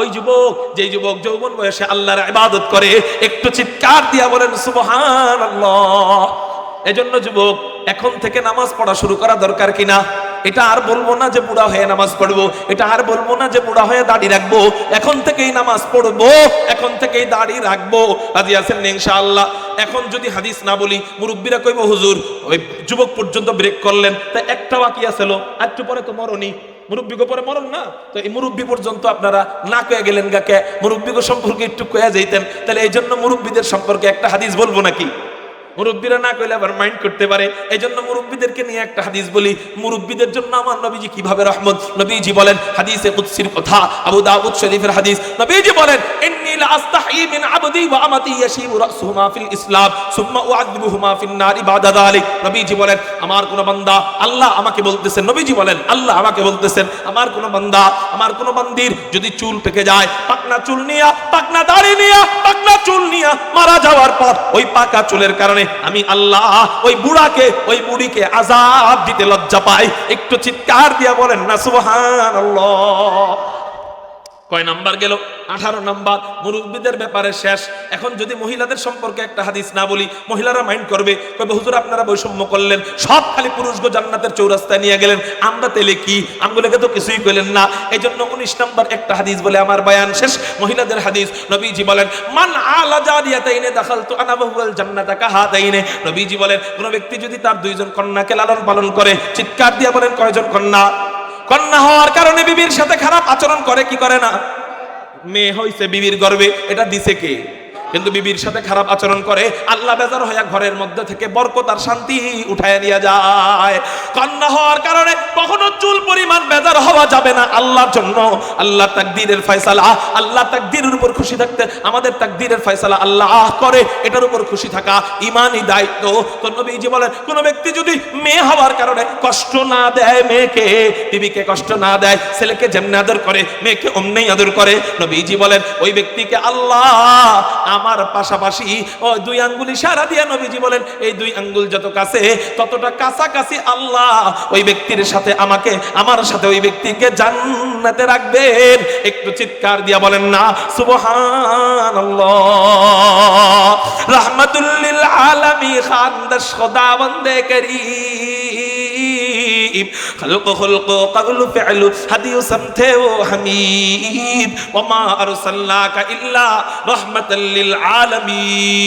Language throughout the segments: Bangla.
ওই যুবক যে যুবক যৌবন বয়সে ইবাদত করে, একটু চিৎকার দিয়া বলেন, সুবহানাল্লাহ। এজন্য যুবক, এখন থেকে নামাজ পড়া শুরু করা দরকার কিনা? এটা আর বলব না যে বুড়া হয়ে নামাজ পড়ব, এটা আর বলব না যে বুড়া হয়ে দাড়ি রাখব, এখন থেকেই নামাজ পড়ব, এখন থেকেই দাড়ি রাখব, রাজি আছেন ইনশাআল্লাহ? এখন যদি হাদিস না বলি, মুরব্বীরা কইব, হুজুর, ওই যুবক পর্যন্ত ব্রেক করলেন, তা একটা বাকি আছিল আর একটু পরে তো মরণই। মুরব্বীকে পরে মরণ না? তো এই মুরব্বী পর্যন্ত আপনারা না কয়ে গেলেন গাকে মুরব্বীকে সম্পর্কে একটু কয়ে যাইতেন, তাহলে এই জন্য মুরব্বীদের সম্পর্কে একটা হাদিস বলব নাকি? মুরব্বীরা না কইলে আবার মাইন্ড করতে পারে। এই জন্য মুরব্বীদেরকে নিয়ে একটা হাদিস বলি। মুরব্বীদের জন্য আমার নবীজি কীভাবে রহমত? নবীজি বলেন, হাদিসে কুদসির কথা, আবু দাউদ শরীফের হাদিস। নবীজি বলেন, ইন্নী লা আস্তাহি মিন আবদি ওয়া আমাতি ইয়াশিবু রাসুহুমা ফিল ইসলাম, সুম্মা উআযিবুহুমা ফিন নারি বাদা যালিক নবীজি বলেন, আমার কোন বান্দা আল্লাহ আমাকে বলতেছেন। নবীজি বলেন, আল্লাহ আমাকে বলতেছেন, আমার কোন বান্দা, আমার কোন বান্দির যদি চুল পেকে যায়, পাকনা চুল নিয়া, পাকনা দাড়ি নিয়া, পাকনা চুল নিয়া মারা যাওয়ার পর ওই পাকা চুলের কারণে আমি আল্লাহ ওই বুড়াকে, ওই বুড়িকে আজাব দিতে লজ্জা পাই। একটু চিৎকার দিয়া বলেন, না, সুবহানাল্লাহ। কয় নাম্বার গেল? আঠারো নাম্বার। মুরব্বীদের ব্যাপারে শেষ। এখন যদি মহিলাদের সম্পর্কে একটা হাদিস না বলি, মহিলারা মাইন্ড করবে কবে হুজুর, আপনারা বৈষম্য করলেন। সব খালি পুরুষগো জান্নাতের চৌরাস্তায় নিয়ে গেলেন। আমরা তেলে কি? আমগুলোকে তো কিছুই কইলেন না। এই জন্য উনিশ নাম্বার একটা হাদিস বলে আমার বায়ান শেষ। মহিলাদের হাদিস, নবীজি বলেন, মান আলা জারিয়াতাইনে দাখালতু আনা বহুল জান্নাতা কাহাতাইনে নবীজি বলেন, কোন ব্যক্তি যদি তার দুইজন কন্যাকে লালন পালন করে, চিৎকার দিয়ে বলেন, কয়জন কন্যা? কন্যা হওয়ার কারণে বিবির সাথে খারাপ আচরণ করে, কি করে না? মেয়ে হইছে বিবির গর্বে, এটা দিছে কে? কিন্তু বিবির সাথে খারাপ আচরণ করে, আল্লাহ বেজার হইয়া ঘরের মধ্যে থেকে বরকত আর শান্তি উঠায় নিয়ে যায়। কন্যা হওয়ার কারণে কখনো চুল পরিমাণ বেজার হওয়া যাবে না আল্লাহর জন্য। আল্লাহ তাকদীরের ফয়সালা, আল্লাহ তাকদীরের উপর খুশি থাকতে আমাদের তাকদীরের ফয়সালা আল্লাহ করে, এটার উপর খুশি থাকা ইমানই দায়িত্ব। তো নবীজি বলেন, কোন ব্যক্তি যদি মেয়ে হওয়ার কারণে কষ্ট না দেয় মেয়েকে, বিবিকে কষ্ট না দেয়, ছেলেকে যেমনি আদর করে, মেয়েকে অমনি আদর করে, নবীজি বলেন, ওই ব্যক্তিকে আল্লাহ আমার পাশাপাশি ওই দুই আঙ্গুল ইশারা দিয়ে নবীজি বলেন, এই দুই আঙ্গুল যত কাছে, ততটা কাছাকাছি আল্লাহ ওই ব্যক্তির সাথে আমাকে, আমার সাথে ওই ব্যক্তিকে জান্নাতে রাখবেন। একটু চিৎকার দিয়া বলেন না, সুবহানাল্লাহ। রাহমাতুল্লিল আলামী খানদাস খোদা বন্দে করিম। خلق خلق قول فعل هدي سمته وحميد وما أرسلناك إلا رحمة للعالمين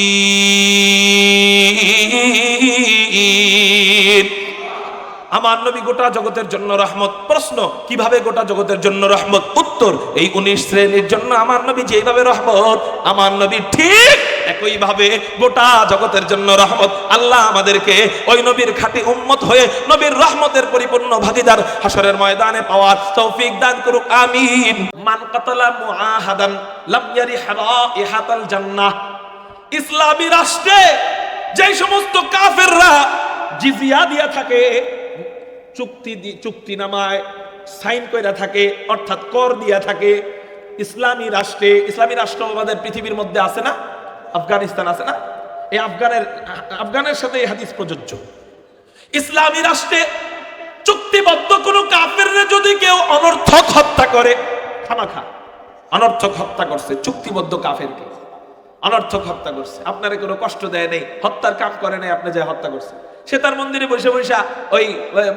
আমার নবী গোটা জগতের জন্য রহমত প্রশ্ন কিভাবে গোটা জগতের জন্য রহমত উত্তর এই উনিশ শ্রেণীর জন্য আমার নবী যেভাবে রহমত আমার নবী ঠিক একইভাবে গোটা জগতের জন্য রহমত। আল্লাহ আমাদেরকে ওই নবীর খাঁটি উম্মত হয়ে নবীর রহমতের পরিপূর্ণ ভাগিদার হাসরের ময়দানে পাওয়ার তৌফিক দান করুক, আমিন। মান কাতালা মুআহাদান লাম ইয়ারিহা ইহাতাল জান্নাহ। ইসলামী রাষ্ট্রে যেই সমস্ত কাফেররা জিজিয়া দিয়া থাকে, চুক্তি চুক্তি নামায়, সাইন কইরা থাকে, অর্থাৎ কর দিয়া থাকে, ইসলামী রাষ্ট্রে, ইসলামী রাষ্ট্র আমাদের পৃথিবীর মধ্যে আছে না? আফগানিস্তান আছে না? এই আফগানের আফগানের সাথে এই হাদিস প্রযোজ্য। ইসলামী রাষ্ট্রে চুক্তিবদ্ধ কোনো কাফের যদি কেউ অনর্থক হত্যা করে খামাখা অনর্থক হত্যা করছে, চুক্তিবদ্ধ কাফেরকে। অনর্থক হত্যা করছে। আপনারে কোনো কষ্ট দেয় নেই, হত্যার কাম করে নাই, আপনি যে হত্যা করছে সে তার মন্দিরে বসে বসে ওই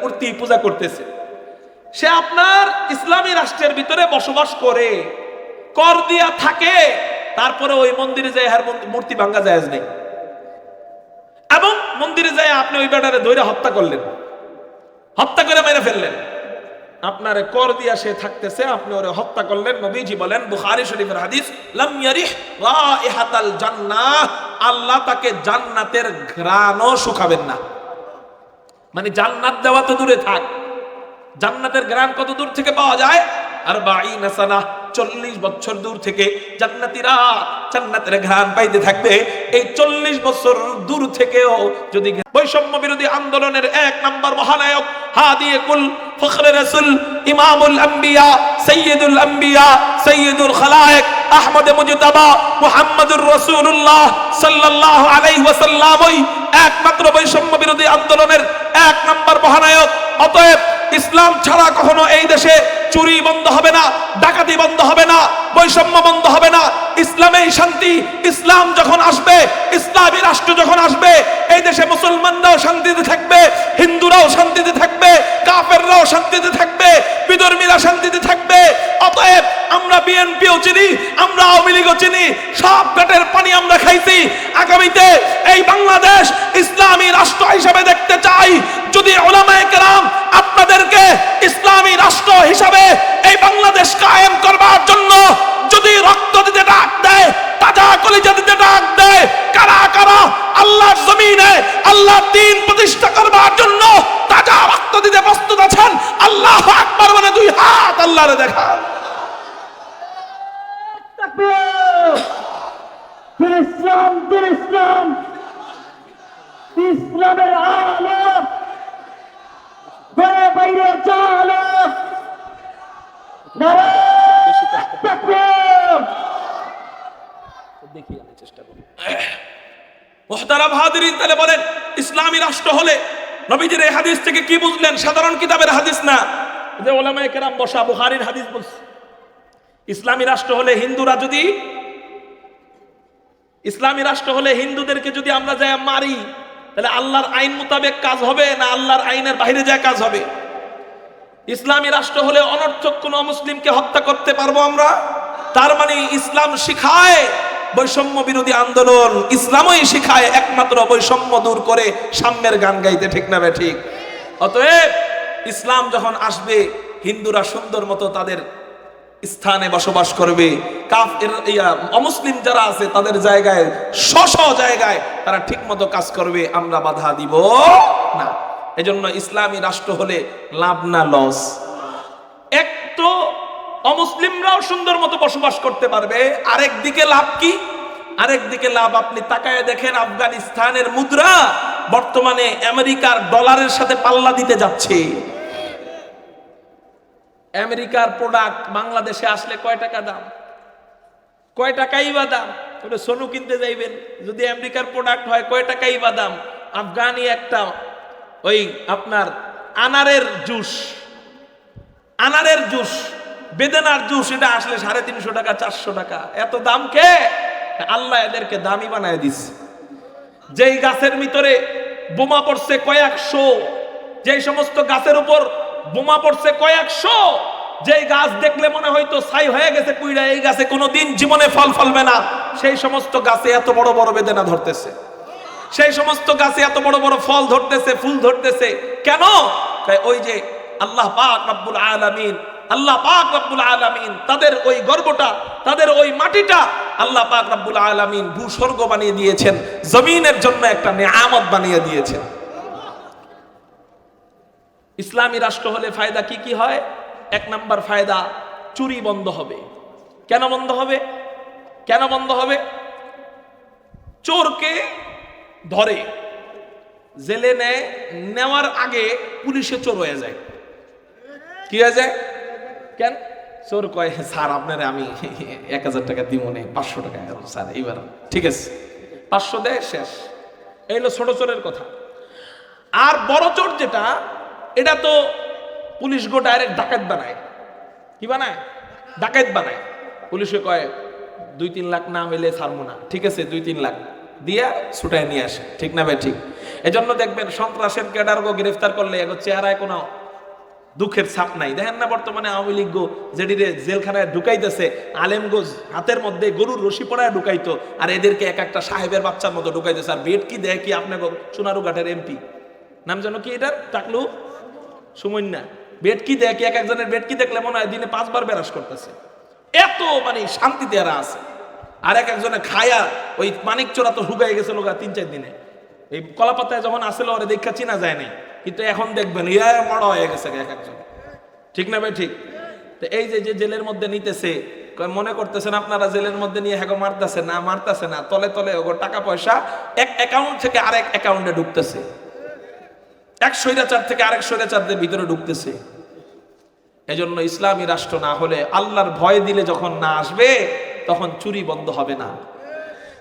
মূর্তি পূজা করতেছে। সে আপনার ইসলামী রাষ্ট্রের ভিতরে বসবাস করে, কর দিয়া থাকে তারপরে ওই মন্দিরে যায় হার মূর্তি ভাঙ্গা যায় নেই। এবং মন্দিরে যায় আপনি ওই বেটারে ধরে হত্যা করলেন। হত্যা করে মেরে ফেললেন। আপনারে কর দিয়া সে থাকতেছে, আপনি ওরে হত্যা করলেন। নবীজি বলেন, বুখারী শরীফের হাদিস, লাম ইয়ারিহ রাইহাতাল জান্নাহ আল্লাহ তাকে জান্নাতের ঘ্রাণও শুকাবেন না। মানে জান্নাত দেওয়া তো দূরে থাক। জান্নাতের গ্রাম কত দূর থেকে পাওয়া যায়? আর বাইনা সানা। চল্লিশ বছর দূর থেকে জান্নাতিরা জান্নাতের ঘ্রাণ পাইতে থাকবে। এই চল্লিশ বছর দূর থেকেও যদি বৈষম্য বিরোধী আন্দোলনের এক নম্বর মহানায়ক ফখরে রসুল, ইমামুল আম্বিয়া, সৈয়দুল আম্বিয়া, সৈয়দুল মুহাম্মদুর রাসূলুল্লাহ সাল্লাল্লাহু আলাইহি ওয়াসাল্লাম ওই একমাত্র বৈষম্য বিরোধী আন্দোলনের এক নম্বর মহানায়ক। অতএব ইসলাম ছাড়া কখনো এই দেশে চুরি বন্ধ হবে না, ডাকাতি বন্ধ হবে না, বৈষম্য বন্ধ হবে না। ইসলামেই শান্তি। ইসলাম যখন আসবে, ইসলামী রাষ্ট্র যখন আসবে, এই দেশে মুসলমানরাও শান্তিতে থাকবে, হিন্দুরাও শান্তিতে থাকবে, কাফেররাও শান্তিতে থাকবে, বিধর্মীরা শান্তিতে থাকবে অতএব আমরা বিএনপিও চিনি, আমরা আওয়ামী লীগও চিনি, সব পেটের পানি আমরা খাইছি। আগামীতে এই বাংলাদেশ ইসলামী রাষ্ট্র হিসাবে দেখতে চাই। যদি ওলামায়ে কেরাম আপনাদেরকে ইসলামী রাষ্ট্র হিসাবে এই বাংলাদেশ কায়েম করবার জন্য যদি রক্ত দিতে ডাক দেয়, তাজা কলিজা দিতে ডাক দেয়, কারা কারা আল্লাহর জমিনে আল্লাহর দিন প্রতিষ্ঠা করবার জন্য তাজা রক্ত দিতে প্রস্তুত আছেন, আল্লাহ আকবার মানে দুই হাত আল্লাহরে দেখান। ইসলাম ইসলাম। ইসলামের আলো। বাইরে চালো নারায়ণ তাকবীর! দেখি আমি চেষ্টা করি মোহতারাম হাদিরিন তাহলে বলেন, ইসলামী রাষ্ট্র হলে নবীজির এই হাদিস থেকে কি বুঝলেন? সাধারণ কিতাবের হাদিস না। যে ওলামায়ে কেরাম বসা বুখারীর হাদিস বলছে, ইসলামী রাষ্ট্র হলে হিন্দুরা যদি, ইসলামী রাষ্ট্র হলে হিন্দুদেরকে যদি আমরা যাই মারি, তাহলে আল্লাহর আইন মোতাবেক কাজ হবে না আল্লাহর আইনের বাইরে যায় কাজ হবে? ইসলামী রাষ্ট্র হলে অনর্থক কোন মুসলিমকে হত্যা করতে পারব আমরা? তার মানে ইসলাম শিখায় বৈষম্য বিরোধী আন্দোলন ইসলামই শিখায় একমাত্র বৈষম্য দূর করে সাম্যের গান গাইতে, ঠিক না বে ঠিক। অতএব ইসলাম যখন আসবে, হিন্দুরা সুন্দর মতো তাদের স্থানে বসবাস করবে। কাফ অমুসলিম যারা আছে, তাদের জায়গায় স্ব জায়গায় তারা ঠিক মতো কাজ করবে, আমরা বাধা দিব না। এজন্য ইসলামী রাষ্ট্র হলে লাভ না, লস। এক তো অমুসলিমরাও সুন্দর মতো বসবাস করতে পারবে। আরেক দিকে লাভ কি? আরেক দিকে লাভ আপনি তাকায় দেখেন আফগানিস্তানের মুদ্রা বর্তমানে আমেরিকার ডলারের সাথে পাল্লা দিতে যাচ্ছে। আমেরিকার প্রোডাক্ট বাংলাদেশে আসলে কয় টাকা দাম? কয় টাকাই বা দাম? সোনু কিনতে যাইবেন? যদি আমেরিকার প্রোডাক্ট হয়, কয় টাকাই বা দাম? আফগানি একটা ওই আপনার আনারের জুস। আনারের জুস। বেদানার জুস, এটা আসলে সাড়ে তিনশো টাকা, চারশো টাকা। এত দাম কে? আল্লাহ এদেরকে দামি বানায় দিচ্ছে যেই গাছের ভিতরে বোমা পড়ছে কয়েকশো, যেই সমস্ত গাছের উপর বোমা পড়ছে কয়েকশো, যেই গাছ দেখলে মনে হয়তো ছাই হয়ে গেছে কুইরা, এই গাছে কোনোদিন জীবনে ফল ফলবে না। সেই সমস্ত গাছে এত বড় বড় বেদনা ধরতেছে। সেই সমস্ত গাছে এত বড় বড় ফল ধরতেছে, ফুল ধরতেছে। কেন? ওই যে আল্লাহ পাক রব্বুল আলামিন আল্লাহ পাক রব্বুল আলামিন তাদের ওই গর্বটা, তাদের ওই মাটিটা আল্লাহ পাক রব্বুল আলামিন ভূস্বর্গ বানিয়ে দিয়েছেন, জমিনের জন্য একটা নেয়ামত বানিয়ে দিয়েছেন। ইসলামী রাষ্ট্র হলে ফায়দা কি কি হয়? এক নাম্বার ফায়দা, চুরি বন্ধ হবে। কেন বন্ধ হবে? কেন বন্ধ হবে? চোরকে ধরে, জেলে নেয়, নেওয়ার আগে পুলিশে চোর হয়ে যায়। কি হয়ে যায়? কেন? চোর কয়, স্যার, আপনারে আমি এক হাজার টাকা দিব নে, পাঁচশো টাকা স্যার, এইবার। ঠিক আছে? পাঁচশো দেয়, শেষ। এই হলো ছোট চোরের কথা। আর বড় চোর যেটা, এটা তো পুলিশ গো ডাইরেক্ট ডাকাত বানায়। কি বানায়? ডাকাত বানায়। পুলিশে কয়, দুই তিন লাখ না হইলে ছাড়বো না। ঠিক আছে, দুই তিন লাখ। দিয়া ছুটায় নিয়ে আসে। ঠিক না ভাই? ঠিক। এজন্য দেখবেন সন্ত্রাসের ক্যাডারগো গ্রেফতার করলে এগো চেহারায় কোনো দুঃখের ছাপ নাই। দেখেন না বর্তমানে আওয়ামী লীগ গো যেটিরে জেলখানায় ঢুকাইতেছে, আলেম গোজ হাতের মধ্যে গরুর রশি পড়ায় ঢুকাইতো, আর এদেরকে এক একটা সাহেবের বাচ্চার মতো ঢুকাইতেছে। আর বেড কি দেয় কি আপনাকে সোনারু ঘাটের এমপি? নাম যেন কি এটার? টাকলু? সুমন্যা। বেড কি দেয় কি এক একজনের বেড কি দেখলে মনে হয় দিনে পাঁচবার বেরাস করতেছে। এত মানে শান্তিতে এরা আছে। আর এক একজনে খায়া ওই মানিক চোরা তো হুগাই গেছে লোক তিন চার দিনে। এই কলাপাতায় যখন আসলে, ওরে দেখা চিনা যায় নাই। কিন্তু এখন দেখবেন, ইয়া মড়া হয়ে গেছে এক একজন। ঠিক না ভাই? ঠিক। তো এই যে যে জেলের মধ্যে নিতেছে মনে করতেছেন আপনারা জেলের মধ্যে নিয়ে হ্যাগো মারতেছে? না মারতেছে না। তলে তলে ওগো টাকা পয়সা এক অ্যাকাউন্ট থেকে আরেক অ্যাকাউন্টে ঢুকতেছে। এক স্বৈরাচার থেকে আরেক স্বৈরাচারদের ভিতরে ঢুকতেছে। এজন্য ইসলামী রাষ্ট্র না হলে আল্লাহর ভয় দিলে যখন না আসবে, তখন চুরি বন্ধ হবে না।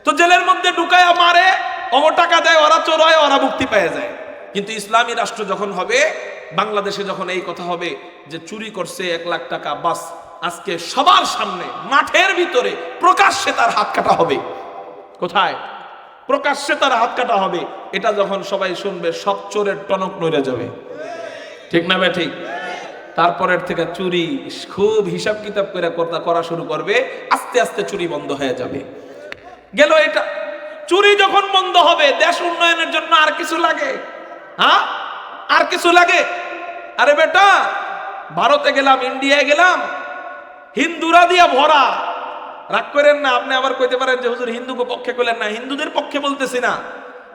তো জেলের মধ্যে ঢুকায় মারে অমর টাকা দেয়, ওরা চোর হয় ওরা মুক্তি পেয়ে যায়। কিন্তু ইসলামী রাষ্ট্র যখন হবে, বাংলাদেশে যখন এই কথা হবে যে চুরি করছে এক লাখ টাকা, বাস, আজকে সবার সামনে, মাঠের ভিতরে প্রকাশ্যে তার হাত কাটা হবে। কোথায়? প্রকাশ্যে তার হাত কাটা হবে। এটা যখন সবাই শুনবে, সব চোরের টনক নইরা যাবে। ঠিক না বে ঠিক? তারপরের থেকে চুরি, খুব হিসাব কিতাব করে কর্তা করা শুরু করবে, আস্তে আস্তে চুরি বন্ধ হয়ে যাবে। গেল এটা। চুরি যখন বন্ধ হবে, দেশ উন্নয়নের জন্য আর কিছু লাগে? হ্যাঁ? আর কিছু লাগে? আরে বেটা, ভারতে গেলাম, ইন্ডিয়ায় গেলাম, হিন্দুরা দিয়া ভরা। রাগ করেন না, আপনি আবার কইতে পারেন যে হুজুর হিন্দুকে পক্ষে কইলেন না, হিন্দুদের পক্ষে বলতেছি না।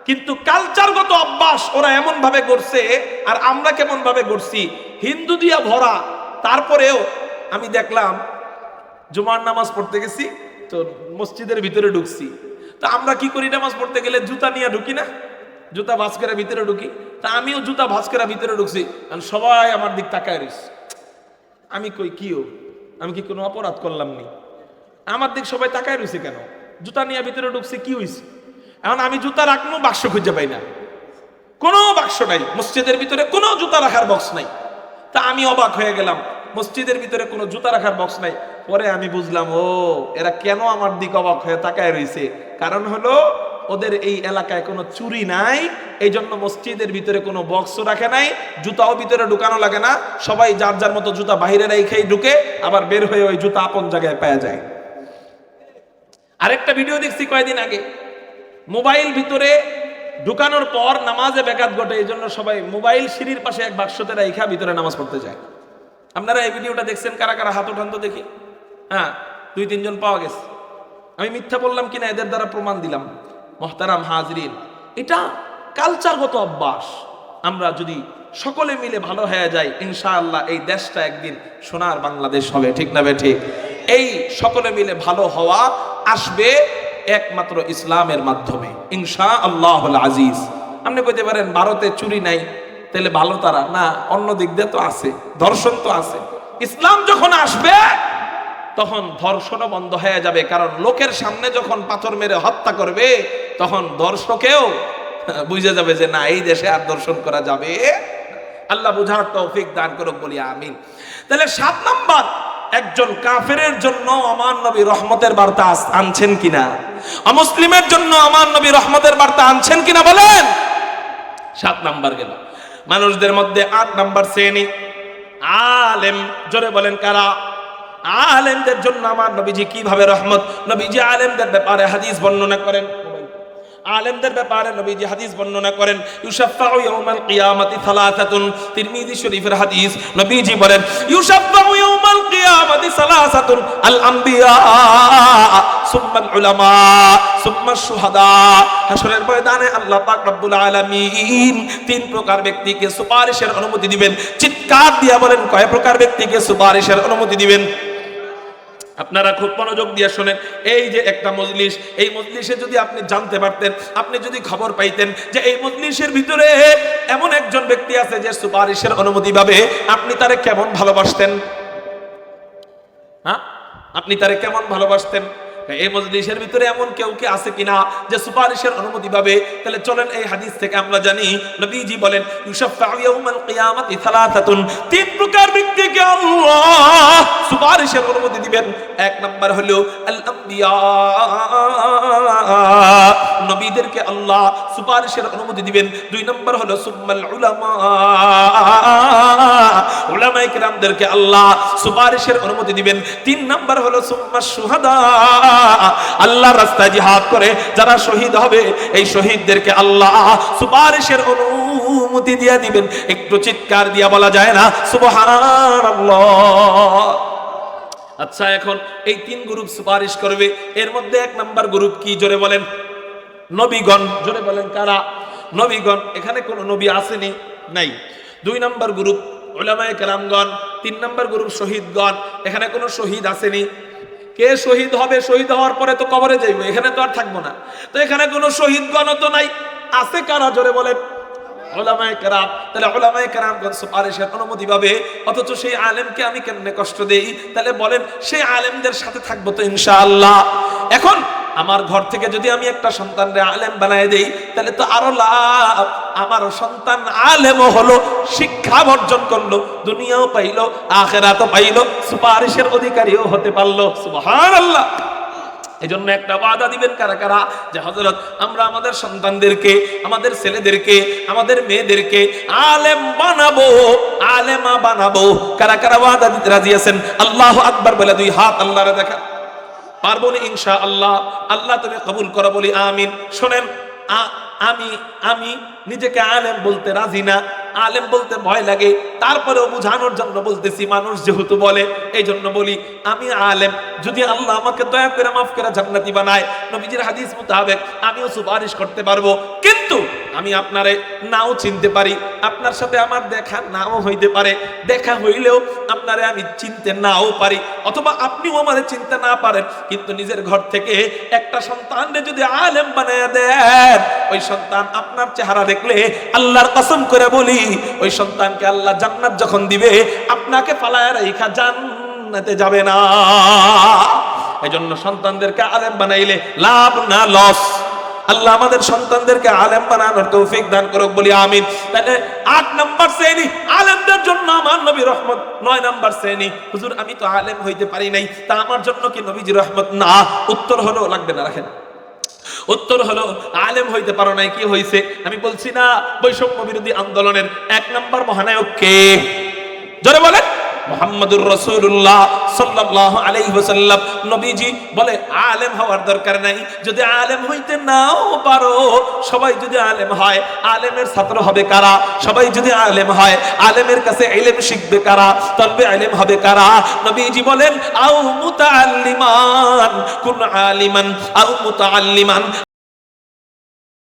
কিন্তু কালচারগত অভ্যাস ওরা এমন ভাবে করছে আর আমরা কেমন ভাবে করছি হিন্দু দিয়া ভরা। তারপরেও আমি দেখলাম, জুমার নামাজ পড়তে গেছি, তো মসজিদের ভিতরে ঢুকছি। তো আমরা কি করি নামাজ পড়তে গেলে জুতা নিয়ে ঢুকি না? জুতা ভাঁজ করে ভিতরে ঢুকি। তা আমিও জুতা ভাঁজ করে ভিতরে ঢুকছি। কারণ সবাই আমার দিক তাকায় রইছে আমি কই কিও আমি কি কোনো অপরাধ করলাম নি? আমার দিক সবাই তাকায় রয়েছে কেন? জুতা নিয়ে ভিতরে ঢুকছে, কি হয়েছে এখন আমি জুতা রাখব, বাক্স খুঁজে পাই না। কোনো বাক্স নাই। মসজিদের ভিতরে কোনো জুতা রাখার বক্স নাই। তা আমি অবাক হয়ে গেলাম। মসজিদের ভিতরে কোনো জুতা রাখার বক্স নাই। পরে আমি বুঝলাম, ও, এরা কেন আমার দিক অবাক হয়ে তাকায় রয়েছে? কারণ হলো ওদের এই এলাকায় কোনো চুরি নাই এই জন্য মসজিদের ভিতরে কোনো বক্স রাখে নাই, জুতাও ভিতরে ঢুকানো লাগে না, সবাই যার যার মতো জুতা বাইরে রেখেই ঢুকে, আবার বের হয়ে ওই জুতা আপন জায়গায় পাওয়া যায়। আরেকটা ভিডিও দেখছি কয়েকদিন আগে, মোবাইল ভিতরে ঢুকানোর পর নামাজে ব্যাঘাত ঘটে এই জন্য সবাই মোবাইল সিঁড়ির পাশে এক বাক্সতে রাইখা ভিতরে নামাজ পড়তে যায়। আপনারা এই ভিডিওটা দেখছেন কারা কারা হাত উঠান তো দেখি। হ্যাঁ দুই তিনজন পাওয়া গেছে। আমি মিথ্যা বললাম কিনা এদের দ্বারা প্রমাণ দিলাম। মহতারাম হাজরিন, এটা কালচারগত অভ্যাস। আমরা যদি সকলে মিলে ভালো হয়ে যাই, ইনশাআল্লাহ এই দেশটা একদিন সোনার বাংলাদেশ হবে, ঠিক না বে ঠিক? এই সকলে মিলে ভালো হওয়া আসবে একমাত্র ইসলামের মাধ্যমে ইনশা আল্লাহ আজিজ। আপনি কইতে পারেন, ভারতে চুরি নাই, তাহলে ভালো তারা? না, অন্য দিক দিয়ে তো আছে, ধর্ষণ তো আছে। ইসলাম যখন আসবে, তখন ধর্ষণও বন্ধ হয়ে যাবে, কারণ লোকের সামনে যখন পাথর মেরে হত্যা করবে তখন দর্শকেও বুঝে যাবে যে না, এই দেশে আর দর্শন করা যাবে আল্লাহ বুঝার তৌফিক দান করুক, বলি আমিন। তাহলে সাত নাম্বার, একজন কাফেরের জন্য আমার নবী রহমতের বার্তা আনছেন কিনা? অমুসলিমের জন্য আমার নবী রহমতের বার্তা আনছেন কিনা বলেন? সাত নাম্বার গেল। মানুষদের মধ্যে আট নাম্বার শ্রেণি। আলেম, জোরে বলেন কারা? আলেমদের জন্য আমার নবীজি কীভাবে রহমত? নবীজি আলেমদের ব্যাপারে হাদিস বর্ণনা করেন। আলেমদের ব্যাপারে নবীজি হাদিস বর্ণনা করেন, ইউশাফাউ ইয়াউমাল কিয়ামাতি সালাসাতুন। তিরমিজি শরীফের হাদিস নবীজি বলেন, ইউশাফাউ ইয়াউমাল কিয়ামাতি সালাসাতুন আল আম্বিয়া সুম্মাল উলামা সুম্মা শুহাদা। হাসরের ময়দানে আল্লাহ পাক রব্বুল আলামিন তিন প্রকার ব্যক্তিকে সুপারিশের অনুমতি দিবেন। চিৎকার দিয়া বলেন, কয় প্রকার ব্যক্তিকে সুপারিশের অনুমতি দিবেন? আপনারা খুব মনোযোগ দিয়ে শোনেন। এই যে একটা মজলিস, এই মজলিসে যদি আপনি জানতে পারতেন, আপনি যদি খবর পাইতেন যে এই মজলিসের ভিতরে এমন একজন ব্যক্তি আছে যে সুপারিশের অনুমতি পাবে আপনি তারে কেমন ভালোবাসতেন? হ্যাঁ? আপনি তারে কেমন ভালোবাসতেন? এই মজলিসের ভিতরে এমন কেউ কি আছে কিনা যে সুপারিশের অনুমতি পাবে? তাহলে চলেন এই হাদিস থেকে আমরা জানি, নবীজি বলেন তিন প্রকার ব্যক্তিকে আল্লাহ সুপারিশের অনুমতি দিবেন। এক নাম্বার হলো আল আম্বিয়া নবীদেরকে আল্লাহ সুপারিশের অনুমতি দিবেন। দুই নম্বর হলো, সুম্মাল উলামা। উলামায়ে কিরামদেরকে আল্লাহ সুপারিশের অনুমতি দিবেন। তিন নাম্বার হলো সুম্মা সুহাদা আল্লাহ রাস্তায় জিহাদ করে, যারা শহীদ হবে, এই শহীদদেরকে আল্লাহ সুপারিশের অনুমতি দিয়ে দিবেন। একটু চিৎকার দিয়া বলা যায় না? সুবহানাল্লাহ। আচ্ছা এখন এই তিন গ্রুপ সুপারিশ করবে। এর মধ্যে এক নাম্বার গ্রুপ কি? জোরে বলেন। নবীগণ। জোরে বলেন কারা? নবীগণ। এখানে কোন নবী আসেনি, নাই। দুই নাম্বার গ্রুপ ওলামায়ে কেরামগণ, তিন নাম্বার গ্রুপ শহীদগণ। এখানে কোনো শহীদ আসেনি। কে শহীদ হবে, শহীদ হওয়ার পরে তো কবরে যাইব, এখানে তো আর থাকব না। তো এখানে কোনো শহীদ তো নাই। আছে কারা? জোরে বলেন। কেরাম। তাহলে অনুমতি অথচ সেই আলেমকে আমি কেমনে কষ্ট দেই? তাহলে বলেন, সেই আলেমদের সাথে থাকব তো ইনশাআল্লাহ। এখন আমার ঘর থেকে যদি আমি একটা সন্তানরে আলেম বানায় দেই, তাহলে তো আরও লাভ। আমার সন্তান আলেমও হলো, শিক্ষা বর্জন করল, দুনিয়াও পাইলো, আখেরাতও পাইলো, সুপারিশের অধিকারীও হতে পারল। সুবহানাল্লাহ। এই জন্য একটা ওয়াদা দিবেন কারা কারা, যে হজরত আমরা আমাদের সন্তানদেরকে, আমাদের ছেলেদেরকে, আমাদের মেয়েদেরকে আলেম বানাবো, আলেমা বানাবো। কারা কারা ওয়াদা দিতে রাজি আছেন? আল্লাহ আকবার বলে দুই হাত আল্লাহরে দেখা। পারব না ইনশা আল্লাহ আল্লাহ তুমি কবুল করো বলি আমিন। শোনেন আমি আমি নিজেকে আলেম বলতে রাজি না। আলেম বলতে ভয় লাগে। তারপরেও বুঝানোর জন্য বলতেছি, মানুষ যেহেতু বলে এই জন্য বলি, আমি আলেম। যদি আল্লাহ আমাকে দয়া করে মাফ করে জান্নাতি বানায়, নবীজির হাদিস মোতাবেক আমিও সুপারিশ করতে পারব। কিন্তু আমি আপনারে নাও চিনতে পারি, আপনার সাথে আমার দেখা নাও হইতে পারে। দেখা হইলেও আপনারে আমি চিনতে নাও পারি, অথবা আপনিও আমারে চিনতে না পারেন। কিন্তু নিজের ঘর থেকে একটা সন্তানরে যদি আলেম বানায় দেন, ওই সন্তান আপনার চেহারা দেখলে আল্লাহর কসম করে বলি, ওই সন্তানকে আল্লাহ জান্নাত যখন দিবে, আপনাকে ফালায় রেখা জান্নাতে যাবে না। এজন্য সন্তানদেরকে আলেম বানাইলে লাভ না, লস। আল্লাহ আমাদের সন্তানদেরকে আলেম বানানোর তৌফিক দান করুক, বলি আমিন। তাহলে আট নাম্বার শ্রেণি, আলেমদের জন্য আমার নবী রহমত নয় নাম্বার শ্রেণি। হুজুর, আমি তো আলেম হইতে পারি নাই, তা আমার জন্য কি নবীজি রহমত? না, উত্তর হলো, লাগবে না, রাখেন। উত্তর হলো, আলেম হইতে পারো নাই, কি হইছে? আমি বলছি না, বৈষম্য বিরোধী আন্দোলনের এক নাম্বার মহানায়ক কে? জোরে বলেন। মোহাম্মদুর রসুল্লাহ সাল্লাল্লাহু আলাইহি ওয়াসাল্লাম। নবীজি বলে, আলেম হওয়ার দরকার নাই। যদি আলেম হইতে নাও পারো, সবাই যদি আলেম হয়, আলেমের ছাত্র হবে কারা? সবাই যদি আলেম হয়, আলেমের কাছে ইলম শিখবে কারা? তলবে ইলম হবে কারা? নবীজি বলেন, আও মুতাআল্লিমান, কুন আলিমান, আও মুতাআল্লিমান।